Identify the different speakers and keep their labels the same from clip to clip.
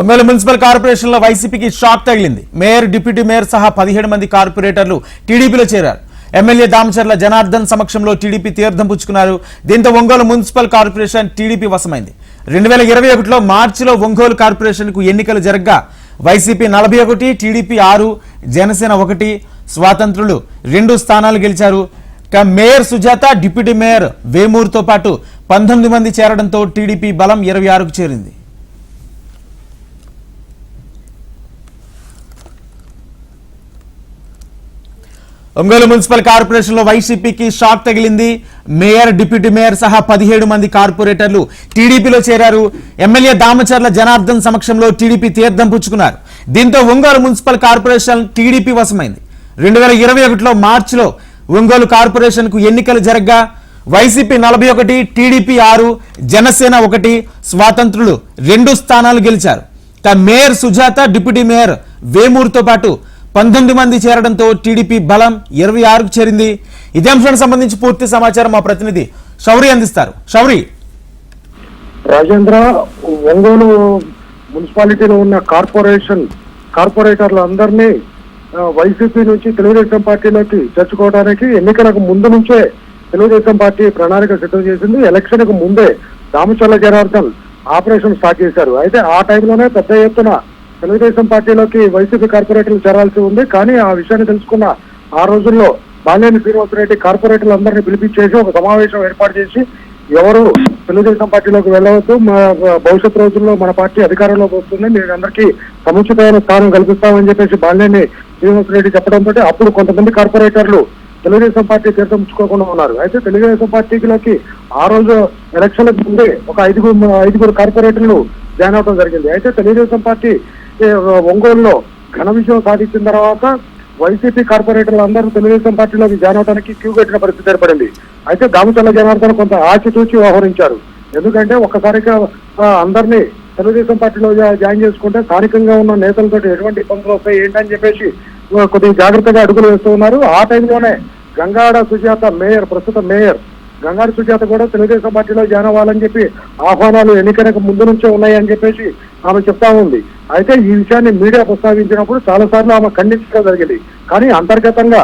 Speaker 1: Ongole municipal కార్పొరేషన్లో వైసీపీకి shock తగిలింది. మేయర్ డిప్యూటీ మేయర్ సహా పదిహేడు మంది కార్పొరేటర్లు టీడీపీలో చేరారు. ఎమ్మెల్యే దామచర్ల జనార్దన్ సమక్షంలో టీడీపీ తీర్థం పుచ్చుకున్నారు. దీంతో ఒంగోలు మున్సిపల్ కార్పొరేషన్ టీడీపీ వశమైంది. రెండు వేల ఇరవై ఒకటిలో మార్చిలో ఒంగోలు కార్పొరేషన్కు ఎన్నికలు జరగ్గా వైసీపీ నలభై ఒకటి టీడీపీ ఆరు జనసేన ఒకటి స్వాతంత్రులు రెండు స్థానాలు గెలిచారు. మేయర్ సుజాత డిప్యూటీ మేయర్ వేమూరుతో పాటు పంతొమ్మిది మంది చేరడంతో టీడీపీ బలం ఇరవై ఆరుకు చేరింది. ఒంగోలు మున్సిపల్ కార్పొరేషన్లో వైసీపీకి షాక్ తగిలింది. మేయర్ డిప్యూటీ మేయర్ సహా పదిహేడు మంది కార్పొరేటర్లు టీడీపీలో చేరారు. ఎమ్మెల్యే దామచర్ల జనార్దన్ సమక్షంలో టీడీపీ తీర్థం పుచ్చుకున్నారు. దీంతో ఒంగోలు మున్సిపల్ కార్పొరేషన్ టీడీపీ వశమైంది. రెండు వేల ఇరవై ఒకటిలో మార్చిలో ఒంగోలు కార్పొరేషన్కు ఎన్నికలు జరగ్గా. వైసీపీ నలభై ఒకటి టీడీపీ ఆరు జనసేన ఒకటి స్వాతంత్రులు రెండు స్థానాలు గెలిచారు. మేయర్ సుజాత డిప్యూటీ మేయర్ వేమూరుతో పాటు పంతొమ్మిది మంది చేరడంతో టీడీపీ బలం ఇరవై ఆరుకు చేరింది. ఇదే అంశానికి సంబంధించి పూర్తి సమాచారం మా ప్రతినిధి శౌరి అందిస్తారు. శౌరి.
Speaker 2: రాజేంద్ర ఒంగోలు మున్సిపాలిటీలో ఉన్న కార్పొరేషన్ కార్పొరేటర్లు అందరినీ వైసీపీ నుంచి తెలుగుదేశం పార్టీలోకి చేర్చుకోవడానికి ఎన్నికలకు ముందు నుంచే తెలుగుదేశం పార్టీ ప్రణాళిక సిద్ధం చేసింది. ఎలక్షన్కు ముందే దామచర్ల జనార్దన్ ఆపరేషన్ స్టార్ట్ చేశారు. అయితే ఆ టైంలోనే పెద్ద ఎత్తున తెలుగుదేశం పార్టీలోకి వైసీపీ కార్పొరేటర్లు చేరాల్సి ఉంది. కానీ ఆ విషయాన్ని తెలుసుకున్న ఆ రోజుల్లో బాలేని శ్రీనివాసరెడ్డి కార్పొరేటర్లు అందరినీ పిలిపించేసి ఒక సమావేశం ఏర్పాటు చేసి ఎవరు తెలుగుదేశం పార్టీలోకి వెళ్ళవద్దు. మా భవిష్యత్ రోజుల్లో మన పార్టీ అధికారంలోకి వస్తుంది. మీరు అందరికీ సముచితమైన స్థానం కల్పిస్తామని చెప్పేసి బాలినేని శ్రీనివాసరెడ్డి చెప్పడంతో అప్పుడు కొంతమంది కార్పొరేటర్లు తెలుగుదేశం పార్టీ తీర్థించుకోకుండా ఉన్నారు. అయితే తెలుగుదేశం పార్టీలోకి ఆ రోజు ఎలక్షన్లకు ముందే ఒక ఐదుగురు ఐదుగురు కార్పొరేటర్లు జాయిన్ అవడం జరిగింది. అయితే తెలుగుదేశం పార్టీ ఒంగోలులో ఘన విజయం సాధించిన తర్వాత వైసీపీ కార్పొరేటర్లు అందరూ తెలుగుదేశం పార్టీలోకి జాయిన్ అవడానికి క్యూ కట్టిన పరిస్థితి ఏర్పడింది. అయితే దామచల్ల జనార్దన్ కొంత ఆచితూచి వ్యవహరించారు. ఎందుకంటే ఒక్కసారిగా అందరినీ తెలుగుదేశం పార్టీలో జాయిన్ చేసుకుంటే స్థానికంగా ఉన్న నేతలతో ఎటువంటి ఇబ్బందులు వస్తాయి ఏంటని చెప్పేసి కొద్దిగా జాగ్రత్తగా అడుగులు వేస్తూ ఉన్నారు. ఆ టైంలోనే గంగాడ సుజాత మేయర్ ప్రస్తుత మేయర్ గంగాడ సుజాత కూడా తెలుగుదేశం పార్టీలో జాయిన్ అవ్వాలని చెప్పి ఆహ్వానాలు ఎన్నికలకు ముందు నుంచే ఉన్నాయని చెప్పేసి ఆమె చెప్తా ఉంది. అయితే ఈ విషయాన్ని మీడియా ప్రస్తావించినప్పుడు చాలా సార్లు ఆమె ఖండించడం జరిగింది. కానీ అంతర్గతంగా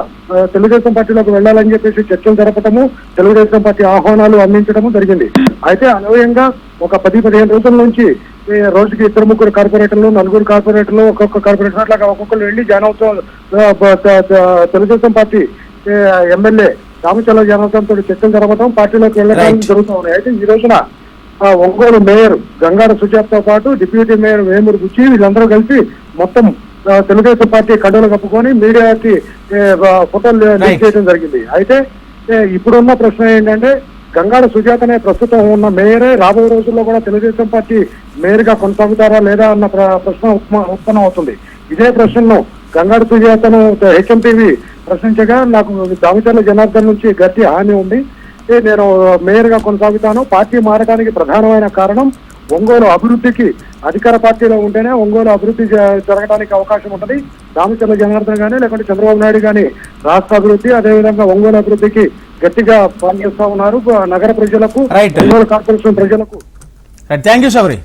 Speaker 2: తెలుగుదేశం పార్టీలోకి వెళ్ళాలని చెప్పేసి చర్చలు జరపటము తెలుగుదేశం పార్టీ ఆహ్వానాలు అందించడము జరిగింది. అయితే అన్వయంగా ఒక పది పదిహేను రోజుల నుంచి రోజుకి ఇద్దరు ముగ్గురు కార్పొరేటర్లు నలుగురు కార్పొరేటర్లు ఒక్కొక్క కార్పొరేటర్ అట్లా ఒక్కొక్కరు వెళ్ళి త- తెలుగుదేశం పార్టీ ఎమ్మెల్యే రామచంద్ర తోటి చర్చలు జరపడం పార్టీలోకి వెళ్ళడం. జరుగుతూ ఉన్నాయి. అయితే ఈ రోజున ఆ, ఒంగోలు మేయర్ గంగాడ సుజాత్తో పాటు డిప్యూటీ మేయర్ వేమూరు బుచ్చి వీళ్ళందరూ కలిసి మొత్తం తెలుగుదేశం పార్టీ కండులు కప్పుకొని మీడియాకి ఫోటోలు. చేయడం జరిగింది. అయితే ఇప్పుడున్న ప్రశ్న ఏంటంటే గంగాడ సుజాతనే ప్రస్తుతం ఉన్న మేయరే రాబోయే రోజుల్లో కూడా తెలుగుదేశం పార్టీ మేయర్గా కొనసాగుతారా లేదా అన్న ప్ర- ప్రశ్న ఉత్పన్నం అవుతుంది. ఇదే ప్రశ్నను గంగాడ సుజాతను హెచ్ఎంటీవీ ప్రశ్నించగా నాకు దామచర్ల జనార్దన్ నుంచి గట్టి హామీ ఉంది. నేను మేయర్గా కొనసాగుతాను. పార్టీ మారడానికి ప్రధానమైన కారణం ఒంగోలు అభివృద్ధికి అధికార పార్టీలో ఉంటేనే ఒంగోలు అభివృద్ధి జరగడానికి అవకాశం ఉంటుంది. దామచర్ల జనార్దన్ గానీ లేకుంటే చంద్రబాబు నాయుడు గానీ రాష్ట్ర అభివృద్ధి అదేవిధంగా ఒంగోలు అభివృద్ధికి గట్టిగా పనిచేస్తా ఉన్నారు. నగర ప్రజలకు. ఒంగోలు కార్పొరేషన్ ప్రజలకు.
Speaker 1: Thank you Shouri